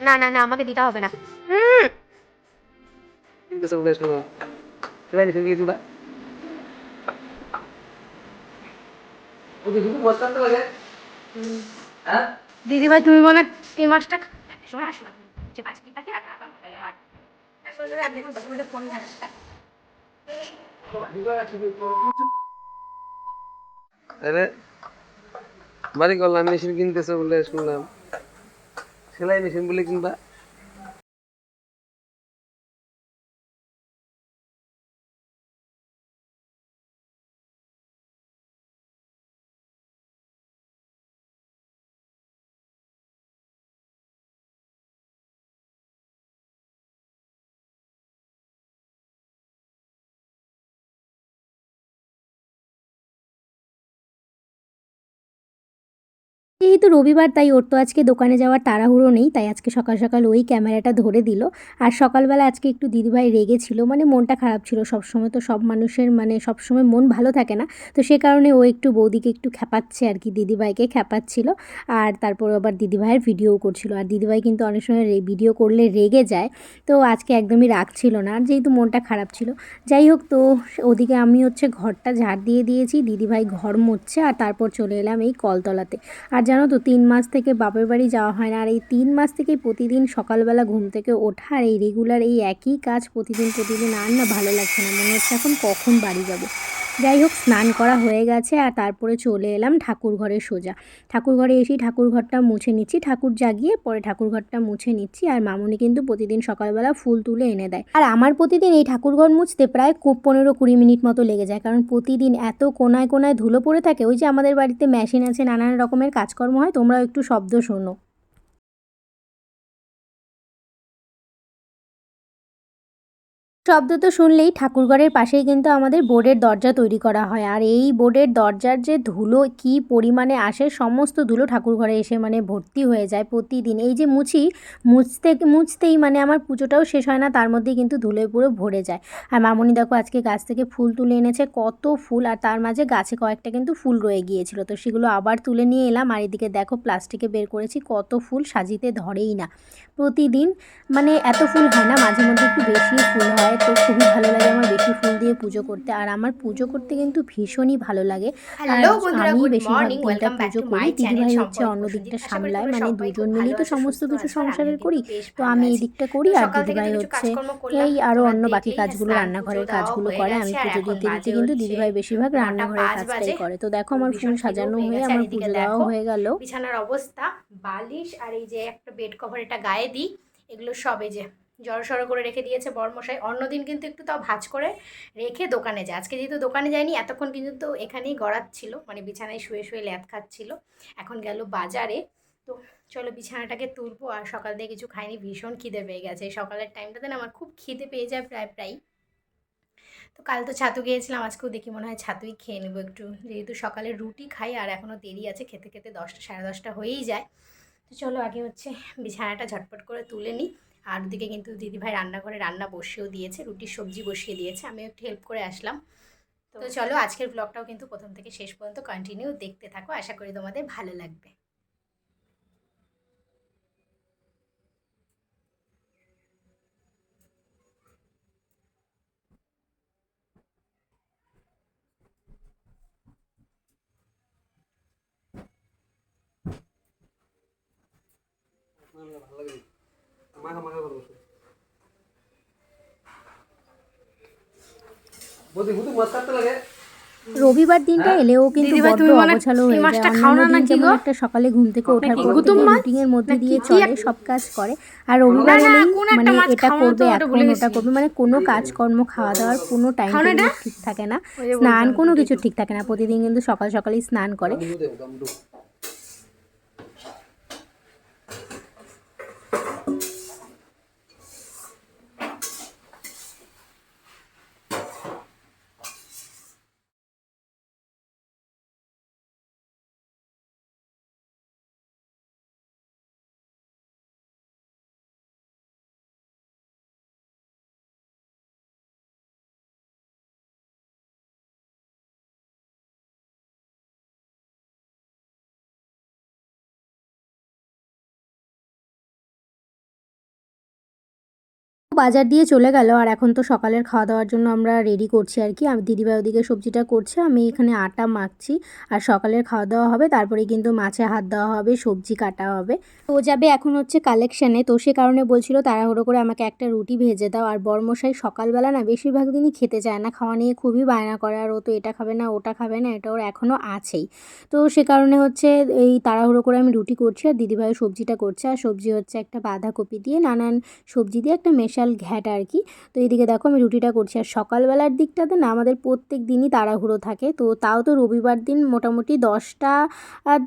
না না না আমাকে দিতে হবে না। হ্যাঁ? দিদি ভাই তুমি মনে এই বাড়ি করলাম মেশিন কিনতেছে বলে শুনলাম। সেলাই মেশিন বলে কিনবা যেহেতু রবিবার, তাই ওর তো আজকে দোকানে যাওয়ার তাড়াহুড়ো নেই, তাই আজকে সকাল সকাল ওই ক্যামেরাটা ধরে দিল। আর সকালবেলা আজকে একটু দিদিভাই রেগে ছিল মানে মনটা খারাপ ছিল। সবসময় তো সব মানুষের মানে সবসময় মন ভালো থাকে না। তো সে কারণে ও একটু বৌদিকে একটু খ্যাপাচ্ছে আর কি, দিদিভাইকে খ্যাপাচ্ছিল। আর তারপর আবার দিদিভাইয়ের ভিডিও করছিল। আর দিদিভাই কিন্তু অনেক সময় ভিডিও করলে রেগে যায়। তো আজকে একদমই রাগ ছিল না, আর যেহেতু মনটা খারাপ ছিল। যাই হোক, তো ওদিকে আমি হচ্ছে ঘরটা ঝাড় দিয়ে দিয়েছি, দিদিভাই ঘর মুছছে, আর তারপর চলে এলাম এই কলতলাতে। আর জানো তো তিন মাস থেকে বাপের বাড়ি যাওয়া হয় না। আর এই তিন মাস থেকে প্রতিদিন সকালবেলা ঘুম থেকে ওঠা আর এই রেগুলার এই একই কাজ প্রতিদিন প্রতিদিন আর না ভালো লাগছে না। মনে হচ্ছে এখন কখন বাড়ি যাব। যাই হোক স্নান করা হয়ে গেছে আর তারপরে চলে এলাম ঠাকুর ঘরে সোজা। ঠাকুর ঘরে এসেই ঠাকুর ঘরটা মুছে নিচ্ছি। ঠাকুর জাগিয়ে পরে ঠাকুর ঘরটা মুছে নিচ্ছি আর মামুনি কিন্তু প্রতিদিন সকালবেলা ফুল তুলে এনে দেয়। আর আমার প্রতিদিন এই ঠাকুর ঘর মুছতে প্রায় পনেরো কুড়ি মিনিট মতো লেগে যায়। কারণ প্রতিদিন এত কোনায় কোনায় ধুলো পড়ে থাকে, ওই যে আমাদের বাড়িতে মেশিন আছে, নানান রকমের কাজকর্ম হয়, তোমরাও একটু শব্দ শোনো। শব্দ তো শুনলেই ঠাকুরঘরের পাশেই কিন্তু আমাদের বোর্ডের দরজা তৈরি করা হয়। আর এই বোর্ডের দরজার যে ধুলো, কি পরিমাণে আসে, সমস্ত ধুলো ঠাকুরঘরে এসে মানে ভর্তি হয়ে যায় প্রতিদিন। এই যে মুছি, মুছতে, মুছতেই মানে আমার পুজোটাও শেষ হয় না, তার মধ্যেই কিন্তু ধুলোয় পুরো ভরে যায়। আর মামনি দেখো আজকে গাছ থেকে ফুল তুলে এনেছে, কত ফুল, আর তার মাঝে গাছে কয়েকটা কিন্তু ফুল রয়ে গিয়েছিল। তো সেগুলো আবার তুলে নিয়ে এলাম, আর এদিকে দেখো প্লাস্টিকে বের করেছি, কত ফুল সাজিতে ধরেই না। প্রতিদিন মানে এত ফুল হয় না, মাঝে মধ্যে একটু বেশি ফুল হয়। তো খুবই ভালো লাগে আমার বেশি ফুল দিয়ে পুজো করতে। আর আমার পুজো করতে কিন্তু ভীষণই ভালো লাগে। আর আমি বেশিরভাগ দিনটা পুজো করি দিদিভাই হচ্ছে অন্য দিকটা সামলায় মানে দুজন মিলেই তো সমস্ত কিছু সংসারের করি। তো আমি এই দিকটা করি আর দিদিভাই হচ্ছে এই আরও অন্য বাকি কাজগুলো রান্নাঘরের কাজগুলো করে। আমি পুজো দিতে দিতে কিন্তু দিদিভাই বেশিরভাগ রান্নাঘরের কাজটাই করে। তো দেখো আমার ফুল সাজানো হয়ে আমার পুজো দেওয়াও হয়ে গেল। বিছানার অবস্থা বালিশ আর এই যে একটা বেড কভার এটা গায়ে দিই। এগুলো সবে যে জড়ো সড়ো করে রেখে দিয়েছে বরমশাই। অন্যদিন কিন্তু একটু তাও ভাজ করে রেখে দোকানে যায়। আজকে যেহেতু দোকানে যায়নি, এতক্ষণ কিন্তু এখানেই গড়াচ্ছিল মানে বিছানায় শুয়ে শুয়ে ল্যাদ খাচ্ছিল। এখন গেল বাজারে। তো চলো বিছানাটাকে তুলবো আর সকাল থেকে কিছু খাইনি, ভীষণ খিদে পেয়ে গেছে। সকালের টাইমটাতে না আমার খুব খিদে পেয়ে যায় প্রায় প্রায় তো কাল তো ছাতু গিয়েছিলাম আজকেও দেখি মনে হয় ছাতুই খেয়ে নেব একটু। যেহেতু সকালে রুটি খাই আর এখনও দেরি আছে, খেতে খেতে দশটা, সাড়ে দশটা হয়েই যায়। তো চলো আগে হচ্ছে বিছানাটা ঝটপট করে তুলে নিই। আর ওদিকে কিন্তু দিদিভাই রান্নাঘরে রান্না বসিয়েও দিয়েছে রুটির সবজি বসিয়ে দিয়েছে আমি একটু হেল্প করে আসলাম। তো চলো আজকের ব্লগটাও কিন্তু প্রথম থেকে শেষ পর্যন্ত কন্টিনিউ দেখতে থাকো আশা করি তোমাদের ভালো লাগবে। ভালো লাগে মাখা মাখা করব বৌদি বুঝি মত কাটতে লাগে। রবিবার দিনটা হ্যাঁ? এলেও কিন্তু বড্ড অগোছালো হয়ে যায়। মাছটা খাও না অন্যান্য দিন যেমন একটা সকালে ঘুম থেকে ওঠার পর রুটিন এর মধ্যে দিয়ে চলে সব কাজ করে। আর রবিবার হলেই মানে এটা করবে ওটা এখন ওটা করবে মানে কোনো কাজকর্ম খাওয়া দাওয়ার কোনো টাইম? ঠিক থাকে না। স্নান কোনো কিছু ঠিক থাকে না। প্রতিদিন কিন্তু সকাল সকালেই স্নান করে। বাজার দিয়ে চলে গেল। আর এখন তো সকালের খাওয়া দাওয়ার জন্য আমরা রেডি করছি আর কি। আমি দিদিভাই ওদিকে সবজিটা করছে, আমি এখানে আটা মাখছি। আর সকালের খাওয়া দাওয়া হবে, তারপরে কিন্তু মাছে হাত দেওয়া হবে, সবজি কাটা হবে। তো যাবে এখন হচ্ছে কালেকশানে তো সে কারণে বলছিল, তাড়াহুড়ো করে আমাকে একটা রুটি ভেজে দাও। আর বর্মশাই সকালবেলা না বেশিরভাগ দিনই খেতে চায় না। খাওয়া নিয়ে খুবই বায়না করে, আর ও তো এটা খাবে না, ওটা খাবে না, এটা ওর এখনও আছেই। তো সে কারণে হচ্ছে এই তাড়াহুড়ো করে আমি রুটি করছি, আর দিদিভাই সবজিটা করছে। আর সবজি হচ্ছে একটা বাঁধাকপি দিয়ে, নানান সবজি দিয়ে একটা মেশাল ঘ্যাট আর কি। তো এইদিকে দেখো আমি রুটিটা করছি। আর সকালবেলার দিকটাতে না আমাদের প্রত্যেক দিনই তাড়াহুড়ো থাকে। তো তাও তো রবিবার দিন মোটামুটি দশটার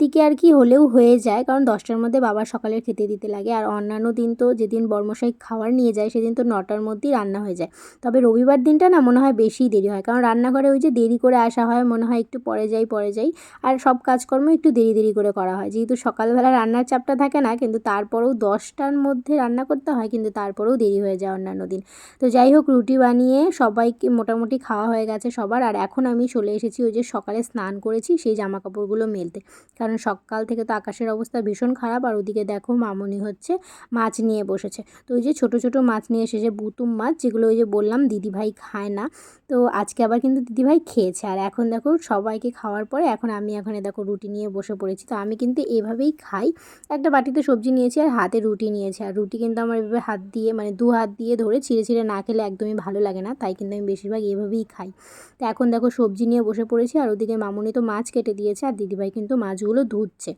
দিকে আর কি হলেও হয়ে যায়। কারণ দশটার মধ্যে বাবা সকালে খেতে দিতে লাগে। আর অন্যান্য দিন তো যেদিন বর্মশাই খাবার নিয়ে যায়, সেদিন তো নটার মধ্যেই রান্না হয়ে যায়। তবে রবিবার দিনটা না মনে হয় বেশি দেরি হয়। কারণ রান্নাঘরে ওই যে দেরি করে আসা হয়, মনে হয় একটু পরে যাই পরে যাই। আর সব কাজকর্ম একটু দেরি দেরি করে করা হয়। যেহেতু সকালবেলা রান্নার চাপটা থাকে না, কিন্তু তারপরেও দশটার মধ্যে রান্না করতে হয়, কিন্তু তারপরেও দেরি হয়ে যায়। অন্যান্য দিন। তো যাই হোক, রুটি বানিয়ে সবাইকে মোটামুটি খাওয়া হয়ে গেছে সবার। আর এখন আমি চলে এসেছি ওই যে সকালে স্নান করেছি সেই জামা কাপড়গুলো মেলতে। কারণ সকাল থেকে তো আকাশের অবস্থা ভীষণ খারাপ আর ওদিকে দেখো মামনি হচ্ছে মাছ নিয়ে বসেছে। তো ওই যে ছোট ছোট মাছ নিয়ে এসেছে বুতুম মাছ যেগুলো ওই যে বললাম দিদিভাই খায় না, তো আজকে আবার কিন্তু দিদিভাই খেয়েছে। আর এখন দেখো সবাইকে খাওয়ার পরে এখন আমি এখানে দেখো রুটি নিয়ে বসে পড়েছি। তো আমি কিন্তু এভাবেই খাই। একটা বাটিতে সবজি নিয়েছি আর হাতে রুটি নিয়েছি। আর রুটি কিন্তু আমার এভাবে হাত দিয়ে মানে দু হাত দিয়ে ধরে ছিঁড়ে ছিঁড়ে না খেলে একদমই ভালো লাগে না। তাই কিন্তু আমি বেশিরভাগ এভাবেই খাই। তো এখন দেখো সবজি নিয়ে বসে পড়েছি আর ওদিকে মামুনি তো মাছ কেটে দিয়েছে আর দিদিভাই কিন্তু মাছগুলো ধুচ্ছে।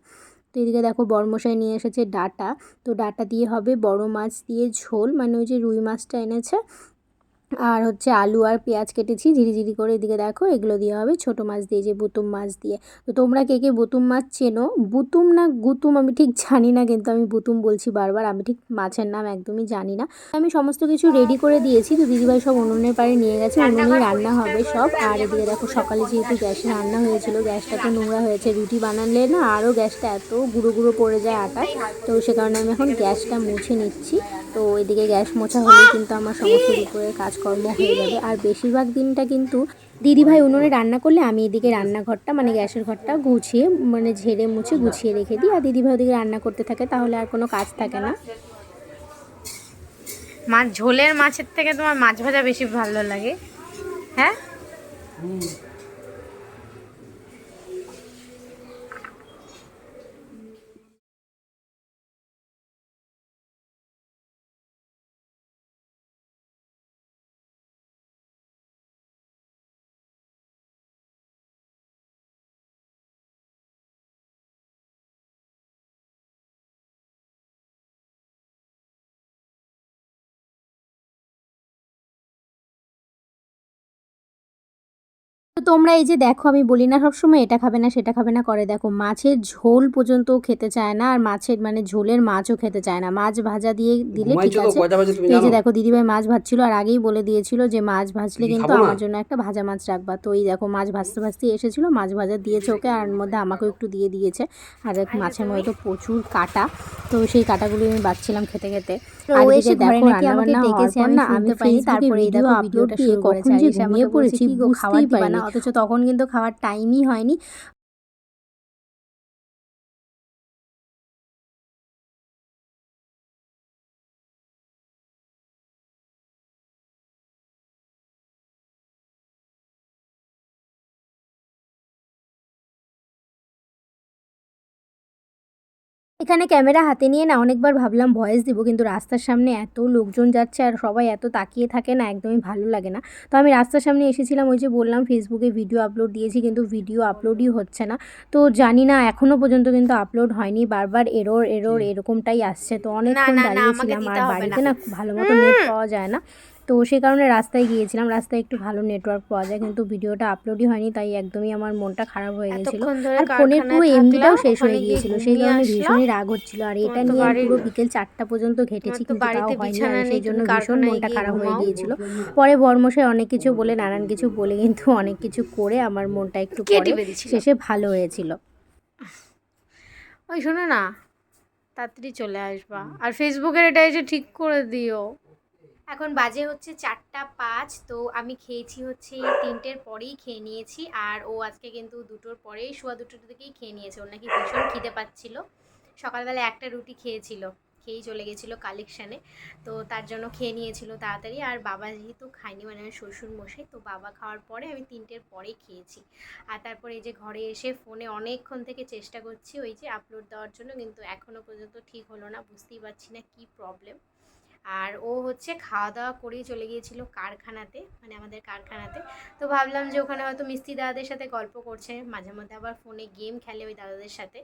তো এদিকে দেখো বড়মশাই নিয়ে এসেছে ডাটা। তো ডাটা দিয়ে হবে বড় মাছ দিয়ে ঝোল। মানে ওই যে রুই মাছটা এনেছে আর হচ্ছে আলু আর পেঁয়াজ কেটেছি, ঝিরি ঝিরিঝিরি করে এদিকে দেখো এগুলো দিয়ে হবে ছোটো মাছ দিয়ে, যে বুতুম মাছ দিয়ে। তো তোমরা কে কে বুতুম মাছ চেনো? বুতুম না গুতুম আমি ঠিক জানি না, কিন্তু আমি বুতুম বলছি বারবার, আমি ঠিক মাছের নাম একদমই জানি না। আমি সমস্ত কিছু রেডি করে দিয়েছি, তো দিদিভাই সব উনুনের পাড়ে নিয়ে গেছে, উনুনে রান্না হবে সব। আর এদিকে দেখো সকালে যেহেতু গ্যাসে রান্না হয়েছিল, গ্যাসটা তো নোংরা হয়েছে, রুটি বানালে না আরও গ্যাসটা এত গুঁড়ো গুঁড়ো পড়ে যায় আটা তো সে কারণে আমি এখন গ্যাসটা মুছে নিচ্ছি। তো এদিকে গ্যাস মোছা হলে কিন্তু আমার সমস্ত দুপুরের কাজকর্ম হয়ে যাবে। আর বেশিরভাগ দিনটা কিন্তু দিদিভাই উনুনে রান্না করলে আমি এদিকে রান্নাঘরটা মানে গ্যাসের ঘরটা গুছিয়ে মানে ঝেড়ে মুছে গুছিয়ে রেখে দিই। আর দিদিভাই ওদিকে রান্না করতে থাকে তাহলে আর কোনো কাজ থাকে না। মাছ ঝোলের মাছের থেকে তোমার মাছ ভাজা বেশি ভালো লাগে। হ্যাঁ? তো তোমরা এই যে দেখো আমি বলি না সবসময় এটা খাবে না সেটা খাবে না করে দেখো। মাছের ঝোল পর্যন্ত খেতে চায় না আর মাছের মানে ঝোলের মাছও খেতে চায় না। মাছ ভাজা দিয়ে দিলে ঠিক আছে। এই যে দেখো দিদিভাই মাছ ভাজছিল আর আগেই বলে দিয়েছিল যে মাছ ভাজলে কিন্তু আমার জন্য একটা ভাজা মাছ রাখবা। তো এই দেখো মাছ ভাজতে ভাজতে এসেছিল মাছ ভাজা দিয়েছে ওকে আর মধ্যে আমাকেও একটু দিয়ে দিয়েছে। আর এক মাছের মধ্যে তো প্রচুর কাটা তো সেই কাটাগুলো আমি বাচ্ছিলাম খেতে খেতে। আর এসে দেখো নাকি আমাকে হওয়ার পর আমি না আমি ফেসবুকে তারপরে এই ভিডিও দেখো আপলোড ভিডিওটা দিয়ে শুরু কখন করেছে, যে আর এসে ঘুমিয়ে পড়েছি বলছে, "কি গো, খাবার বুঝতেই পারিনি। অথচ তখন কিন্তু খাওয়ার টাইমই হয়নি। এখানে ক্যামেরা হাতে নিয়ে না অনেকবার ভাবলাম ভয়েস দিব কিন্তু রাস্তার সামনে এত লোকজন যাচ্ছে আর সবাই এত তাকিয়ে থাকে না একদমই ভালো লাগে না। তো আমি রাস্তার সামনে এসেছিলাম ওই যে বললাম ফেসবুকে ভিডিও আপলোড দিয়েছি কিন্তু ভিডিও আপলোডই হচ্ছে না। তো জানি না এখনও পর্যন্ত কিন্তু আপলোড হয়নি বারবার এরোর এরোর এরকমটাই আসছে। তো অনেকক্ষণ দাঁড়িয়েছিলাম আর বাড়িতে। না ভালো মতো নেট পাওয়া যায় না। তো সেই কারণে রাস্তায় গিয়েছিলাম। রাস্তায় একটু ভালো নেটওয়ার্ক পাওয়া যায় কিন্তু ভিডিওটা আপলোডই হয়নি তাই একদমই আমার মনটা খারাপ হয়ে গেছিল। আর ফোনের পুরো এমবিটাও শেষ হয়ে গিয়েছিল। সেই কারণে। ভীষণই রাগ হচ্ছিল। আর এটা নিয়ে পুরো বিকেল চারটা পর্যন্ত ঘেটেছি কিন্তু তাও বাড়িতে হয়নি। আর সেই জন্য ভীষণ মনটা খারাপ হয়ে। গিয়েছিল। পরে বর্মশাই অনেক কিছু বলে নানান কিছু বলে কিন্তু অনেক কিছু করে আমার মনটা একটু শেষে ভালো হয়েছিল। ওই শোনো না তাড়াতাড়ি চলে আসবা। আর ফেসবুকের এটা এসে ঠিক করে দিও। এখন বাজে হচ্ছে চারটা পাঁচ, তো আমি খেয়েছি হচ্ছে তিনটের পরেই খেয়ে নিয়েছি। আর ও আজকে কিন্তু দুটোর পরেই শোয়া দুটোর থেকেই খেয়ে নিয়েছে। ওর নাকি ভীষণ খিদে পাচ্ছিল। সকালবেলা একটা রুটি খেয়েছিল, খেয়েই চলে গেছিল কালেকশানে তো তার জন্য খেয়ে নিয়েছিল তাড়াতাড়ি। আর বাবা যেহেতু খায়নি মানে আমার শ্বশুর মশাই তো বাবা খাওয়ার পরে আমি তিনটের পরে খেয়েছি। আর তারপরে এই যে ঘরে এসে ফোনে অনেকক্ষণ থেকে চেষ্টা করছি ওই যে আপলোড দেওয়ার জন্য, কিন্তু এখনও পর্যন্ত ঠিক হলো না। বুঝতেই পারছি না কী প্রবলেম আর ও হচ্ছে খাওয়া দাওয়া করেই চলে গিয়েছিল কারখানাতে মানে আমাদের কারখানাতে। তো ভাবলাম যে ওখানে হয়তো মিস্ত্রি দাদাদের সাথে গল্প করছে, মাঝে মধ্যে আবার ফোনে গেম খেলে ওই দাদাদের সাথে।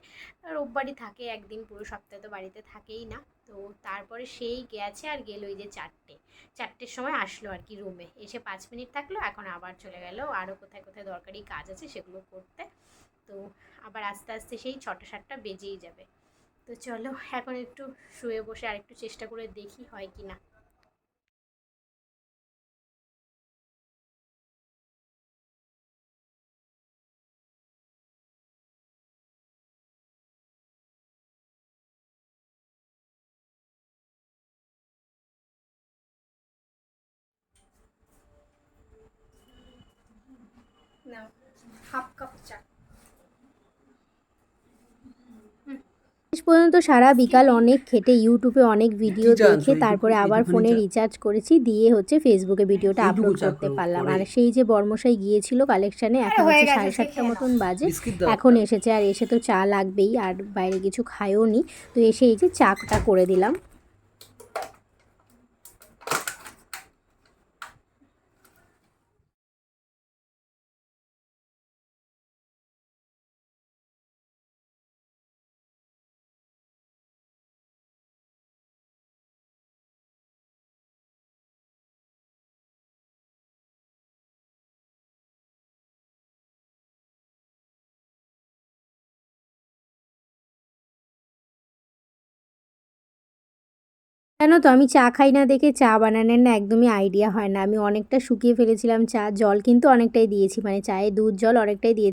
রোববারই থাকে একদিন, পুরো সপ্তাহে তো বাড়িতে থাকেই না। তো তারপরে সেই গেছে আর গেল ওই যে চারটে। চারটের সময় আসলো আর কি রুমে এসে পাঁচ মিনিট থাকল, এখন আবার চলে গেল। আরও কোথায় কোথায় দরকারি কাজ আছে সেগুলো করতে। তো আবার আস্তে আস্তে সেই ছটা সাতটা বেজেই যাবে। তো চলো, এখন একটু শুয়ে বসে আর একটু চেষ্টা করে দেখি হয় কি না। হাফ কাপ চা। পর্যন্ত সারা বিকাল অনেক খেটে ইউটিউবে অনেক ভিডিও দেখে তারপরে আবার ফোনে রিচার্জ করেছি দিয়ে হচ্ছে ফেসবুকে ভিডিওটা আপলোড করতে পারলাম। আর সেই যে বর্মশাই গিয়েছিল কালেকশানে এখন হচ্ছে সাড়ে সাতটা মতন বাজে। এখন এসেছে আর এসে তো চা লাগবেই আর বাইরে কিছু খায়ও নি তো এসে এই যে চাটা করে দিলাম। জানো তো? আমি চা খাই না দেখে চা বানানোর না একদমই আইডিয়া হয় না। আমি অনেকটা শুকিয়ে ফেলেছিলাম চা। জল কিন্তু অনেকটাই দিয়েছি। মানে চায়ে দুধ জল অনেকটাই দিয়েছি।